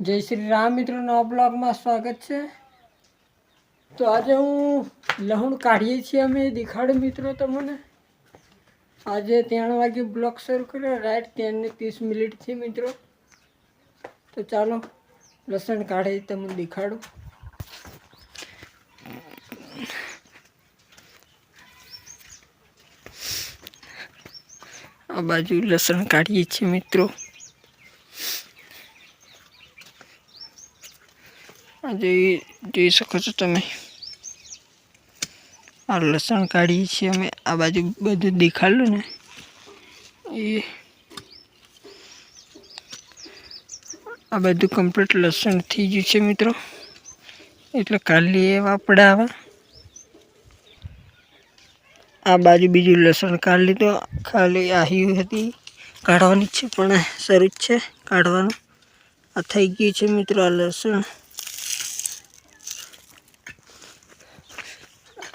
જય શ્રી રામ મિત્રો, નવા બ્લોગમાં સ્વાગત છે. તો આજે હું લહણ કાઢીએ છીએ અમે. દેખાડું મિત્રો તમને. આજે ત્રણ વાગે બ્લોગ શરૂ કર્યો. રાઈટ ત્રણને ત્રીસ મિનિટ છે મિત્રો. તો ચાલો, લસણ કાઢી તમને દેખાડું. આ બાજુ લસણ કાઢીએ છીએ મિત્રો. આ જોઈ જોઈ શકો છો તમે. આ લસણ કાઢીએ છીએ અમે. આ બાજુ બધું દેખાડ્યું ને. એ આ બધું કમ્પ્લીટ લસણ થઈ ગયું છે મિત્રો. એટલે કાલે આપણે આવે આ બાજુ બીજું લસણ કાઢી લીધું. ખાલી આહી હતી. કાઢવાની છે, પણ શરૂ જ છે, કાઢવાનું. આ થઈ ગયું છે મિત્રો આ લસણ.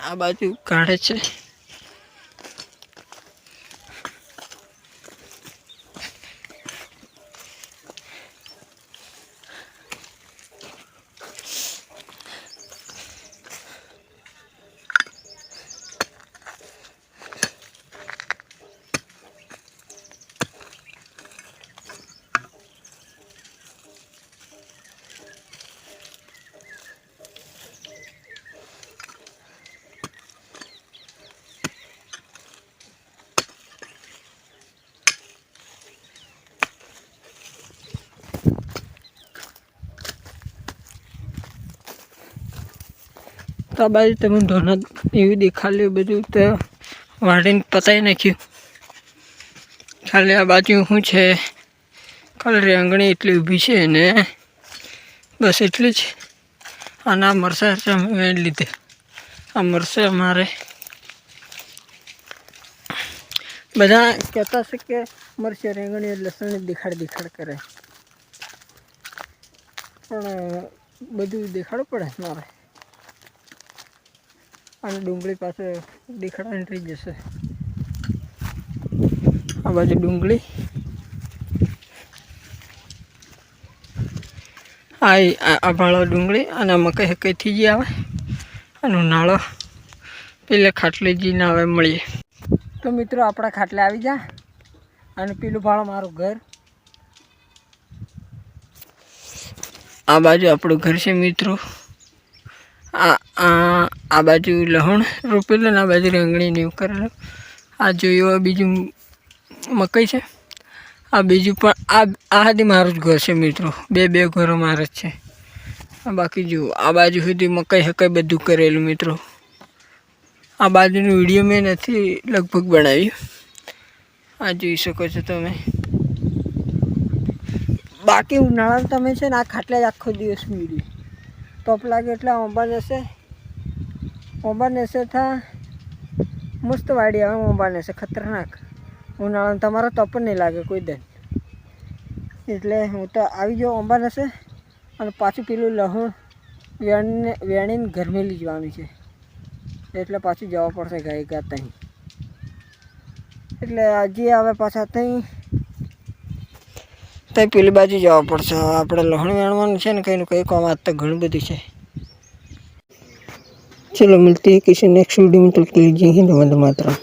આ બાજુ કાઢે છે. તો આ બાજુ તમે ઢોના એવી દેખાડ્યું બધું તો વાળીને પતાવી નાખ્યું. ખાલી આ બાજુ શું છે? ખાલી રેંગણી એટલી ઊભી છે ને બસ એટલી જ. અને આ મરસા અમે લીધે. આ મરસે અમારે. બધા કહેતા છે કે મરસે રેંગણી લસણ દેખાડ દેખાડ કરે. પણ, બધું દેખાડવું પડે મારે. અને ડુંગળી પાસે દીખડા થઈ જશે. આ બાજુ ડુંગળી. આ આ ભાળો ડુંગળી અને મકાઈ હકાઈથી જે આવે. અને નાળો પેલે ખાટલીજી ના આવે મળીએ. તો મિત્રો આપણા ખાટલે આવી જા અને પેલું ભાળો મારું ઘર. આ બાજુ આપણું ઘર છે મિત્રો. આ આ બાજુ લહણ રોપેલું અને આ બાજુ રીંગણી ને એવું કરેલું. આ જોયું બીજું મકાઈ છે? આ બીજું પણ આ આ સુધી મારું જ ઘર છે મિત્રો. બે બે ઘરો મારા જ છે. બાકી જુઓ આ બાજુ સુધી મકાઈ હકાઈ બધું કરેલું મિત્રો. આ બાજુનો વીડિયો મેં નથી લગભગ બનાવ્યું. આ જોઈ શકો છો તમે. બાકી ઉનાળામાં તમે છે ને આ ખાટલા જ આખો દિવસ મીડ્યું. તપ લાગે એટલે અંબા જશે. ઓંબા છે થા મસ્ત વાડી આવે મોબાને છે ખતરનાક. ઉનાળામાં તમારો પણ નહીં લાગે કોઈ દન. એટલે હું તો આવી જાઉં ઓંબા છે અને પાછું પેલું લહણ વેણીને વેણીને ગરમેલી જવાનું છે. એટલે પાછું જવા પડશે ગાય ગા ત્યાં એટલે આજે આવે પાછા ત્યાં ત્યાં પેલી બાજુ જવા પડશે. આપણે લહણ વેણવાનું છે ને કંઈનું કંઈ કામ, આજ તો ઘણું બધું છે. चलो मिलते हैं किसी नेक्स्ट वीडियो में तब के लिए जी हिंद वंदे मातरम